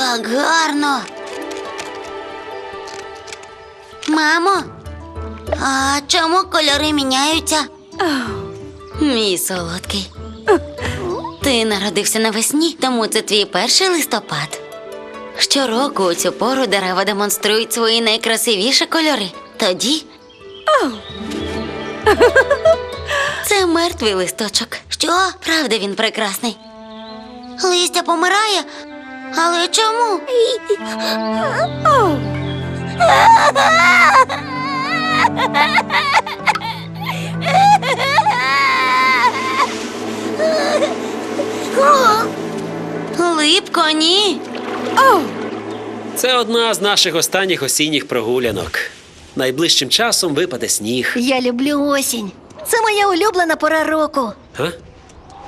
Так гарно. Мамо, а чому кольори міняються? Мій солодкий. Ти народився навесні, тому це твій перший листопад. Щороку у цю пору дерева демонструють свої найкрасивіші кольори. Тоді. Це мертвий листочок. Що? Правда, він прекрасний. Листя помирає. Але чому? Липко, ні. Це одна з наших останніх осінніх прогулянок. Найближчим часом випаде сніг. Я люблю осінь. Це моя улюблена пора року. Га?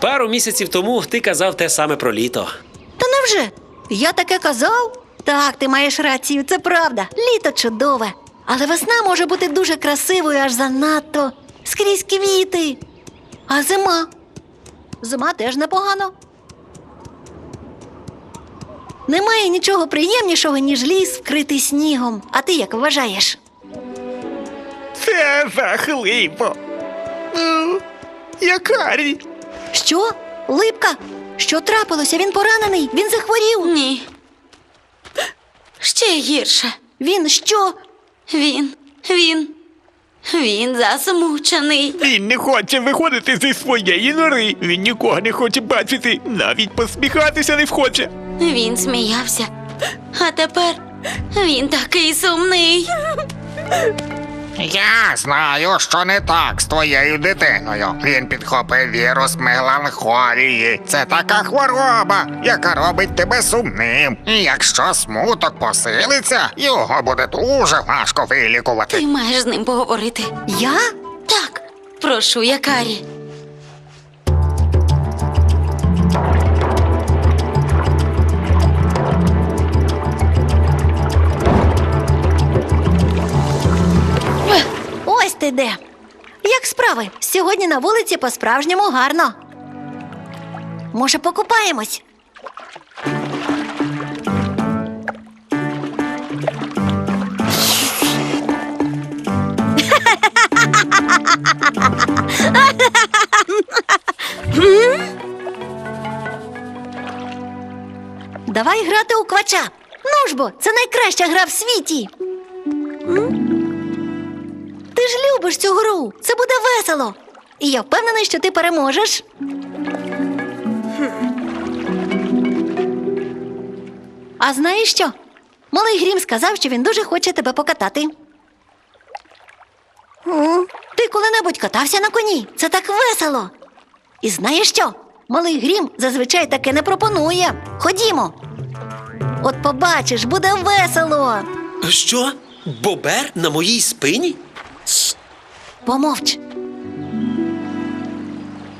Пару місяців тому ти казав те саме про літо. Та невже? Я таке казав? Так, ти маєш рацію, це правда. Літо чудове. Але весна може бути дуже красивою аж занадто. Скрізь квіти. А зима? Зима теж непогано. Немає нічого приємнішого, ніж ліс, вкритий снігом. А ти як вважаєш? Це жахливо. Ну, Якарі. Що? Липка? Що трапилося? Він поранений? Він захворів? Ні. Ще гірше. Він що? Він, він, він засмучений. Він не хоче виходити зі своєї нори. Він нікого не хоче бачити, навіть посміхатися не хоче. Він сміявся. А тепер він такий сумний. Я знаю, що не так з твоєю дитиною. Він підхопив вірус меланхолії. Це така хвороба, яка робить тебе сумним. І якщо смуток посилиться, його буде дуже важко Ти вилікувати. маєш з ним поговорити. Я? Так, прошу, якарі. Ось де. Як справи? Сьогодні на вулиці по-справжньому гарно. Може, покупаємось? Давай грати у квача. Ну ж бо, це найкраща гра в світі. Ти цю гру. Це буде весело. І я впевнений, що ти переможеш. А знаєш що? Малий Грім сказав, що він дуже хоче тебе покатати. Ти коли-небудь катався на коні? Це так весело. І знаєш що? Малий Грім зазвичай таке не пропонує. Ходімо. От побачиш, буде весело. Що? Бобер на моїй спині? Помовч.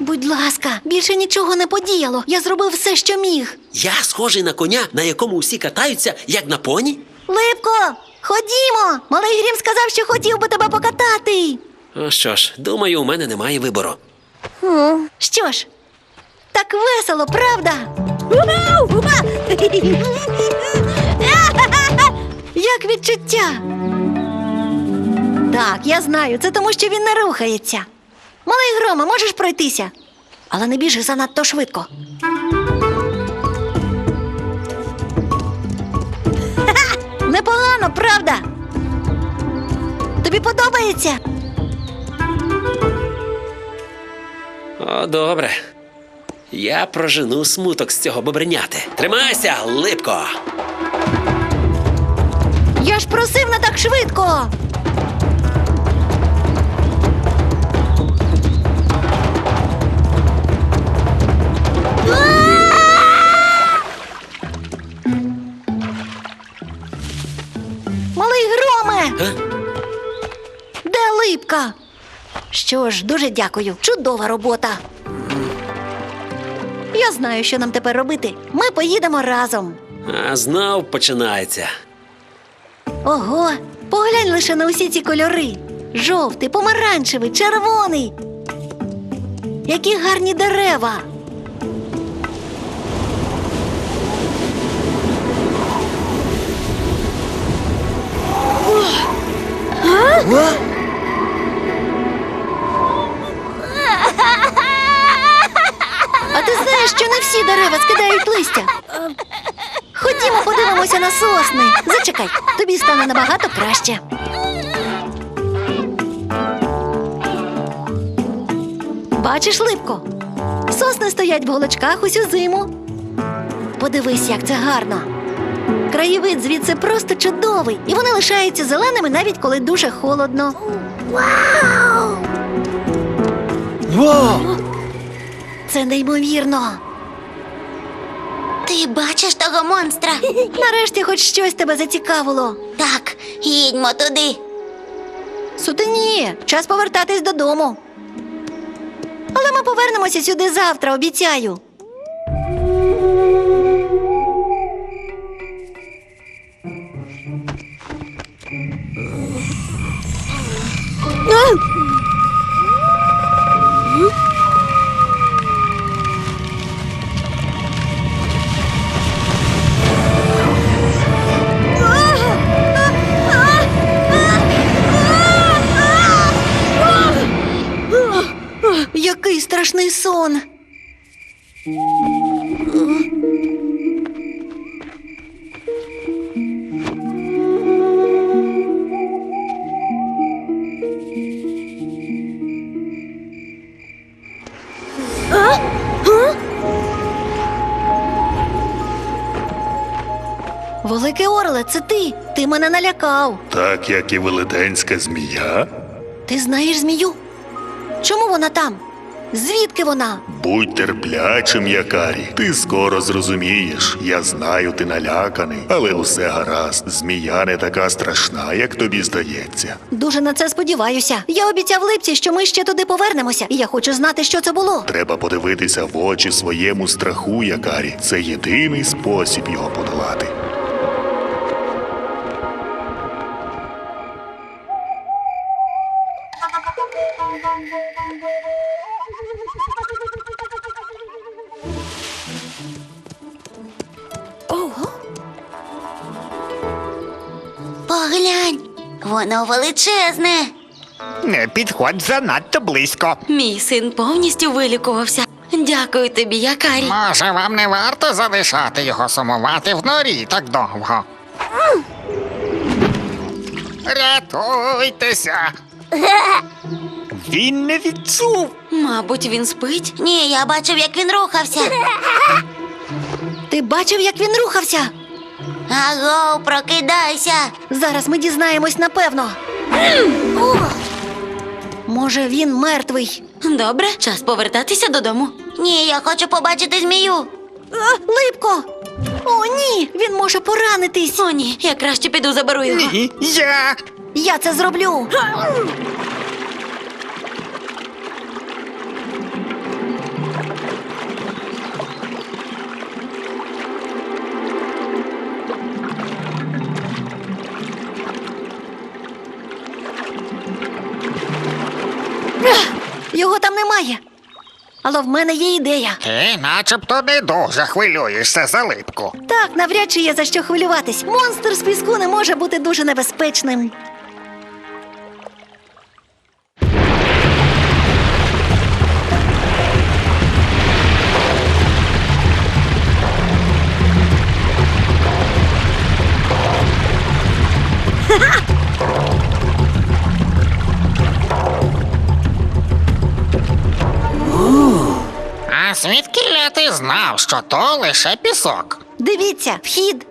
Будь ласка, більше нічого не подіяло. Я зробив все, що міг. Я схожий на коня, на якому усі катаються, як на поні? Липко, ходімо! Малий Грім сказав, що хотів би тебе покатати. Ну що ж, думаю, у мене немає вибору. Що ж, так весело, правда? Як відчуття? Так, я знаю, це тому, що він не рухається. Малий грома, можеш пройтися, але не біжи занадто швидко. Непогано, правда? Тобі подобається? О, добре. Я прожену смуток з цього бобреняти. Тримайся, липко! Я ж просив не так швидко. Де липка? Що ж, дуже дякую. Чудова робота. Я знаю, що нам тепер робити. Ми поїдемо разом. А знов починається. Ого, поглянь лише на усі ці кольори: жовтий, помаранчевий, червоний. Які гарні дерева. Дерева листя? Ходімо, подивимося на сосни. Зачекай, тобі стане набагато краще. Бачиш, липко? Сосни стоять в голочках усю зиму. Подивись, як це гарно. Краєвид звідси просто чудовий, і вони лишаються зеленими навіть коли дуже холодно. Вау! Це неймовірно. Ти бачиш того монстра? Нарешті хоч щось тебе зацікавило. Так, їдьмо туди. Сутеніє, час повертатись додому. Але ми повернемося сюди завтра, обіцяю. Сон. Великий Орле, це ти. Ти мене налякав. Так як і велетенська змія. Ти знаєш змію? Чому вона там? Звідки вона? Будь терплячим, якарі. Ти скоро зрозумієш. Я знаю, ти наляканий, але усе гаразд. Змія не така страшна, як тобі здається. Дуже на це сподіваюся. Я обіцяв липці, що ми ще туди повернемося, і я хочу знати, що це було. Треба подивитися в очі своєму страху, якарі. Це єдиний спосіб його подолати. Воно величезне. Не підходь занадто близько. Мій син повністю вилікувався. Дякую тобі, Якарі. Може, вам не варто залишати його сумувати в норі так довго. Рятуйтеся. Він не відчув. Мабуть, він спить? Ні, я бачив, як він рухався. Ти бачив, як він рухався? Аго, прокидайся. Зараз ми дізнаємось напевно. Може, він мертвий. Добре, час повертатися додому. Ні, я хочу побачити змію. А, липко! О, ні! Він може поранитись. О, ні, я краще піду заберу його. Ні, я. Я це зроблю. Немає. Але в мене є ідея. Ти начебто не дуже хвилюєшся за липку. Так, навряд чи є за що хвилюватись. Монстр з піску не може бути дуже небезпечним. А Адже ти знав, що то лише пісок. Дивіться, вхід.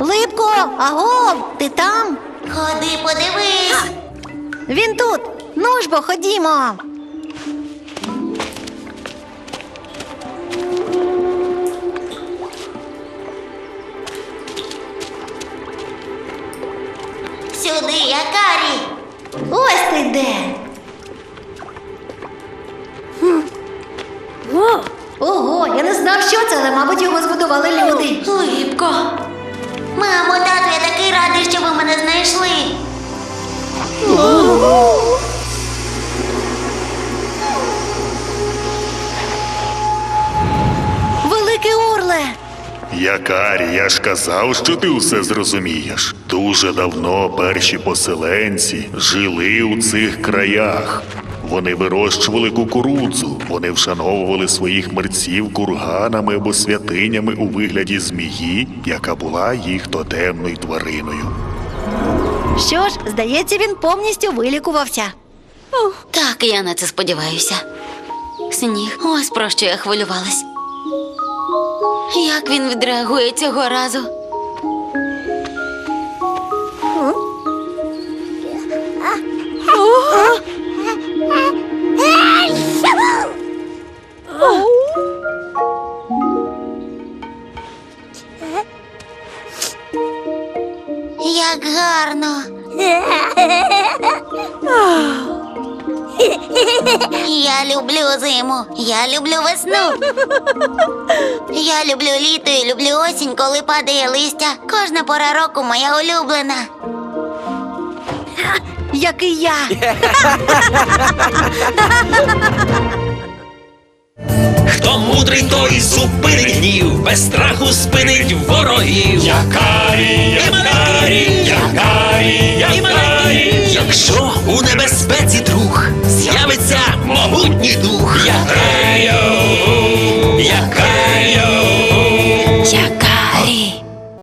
Липко, аго. ти там? Ходи, подивись. Він тут. Ну ж бо ходімо. Сюди, якарі. Ось ти де. Але, мабуть, його збудували люди. Липко. Мамо, тату, я такий радий, що ви мене знайшли. Великий орле! Якарі, я ж казав, що ти усе зрозумієш. Дуже давно перші поселенці жили у цих краях. Вони вирощували кукурудзу, вони вшановували своїх мерців курганами або святинями у вигляді змії, яка була їх тотемною твариною. Що ж, здається, він повністю вилікувався. Так, я на це сподіваюся. Сніг, ось про що я хвилювалась. Як він відреагує цього разу? Як гарно. Я люблю зиму, я люблю весну. Я люблю літо і люблю осінь, коли падає листя. Кожна пора року моя улюблена. Як і я. Хто мудрий, той зупинить гнів, без страху спинить ворогів. Якарі, якарі, якарі, якарі. Якщо у небезпеці друг з'явиться могутній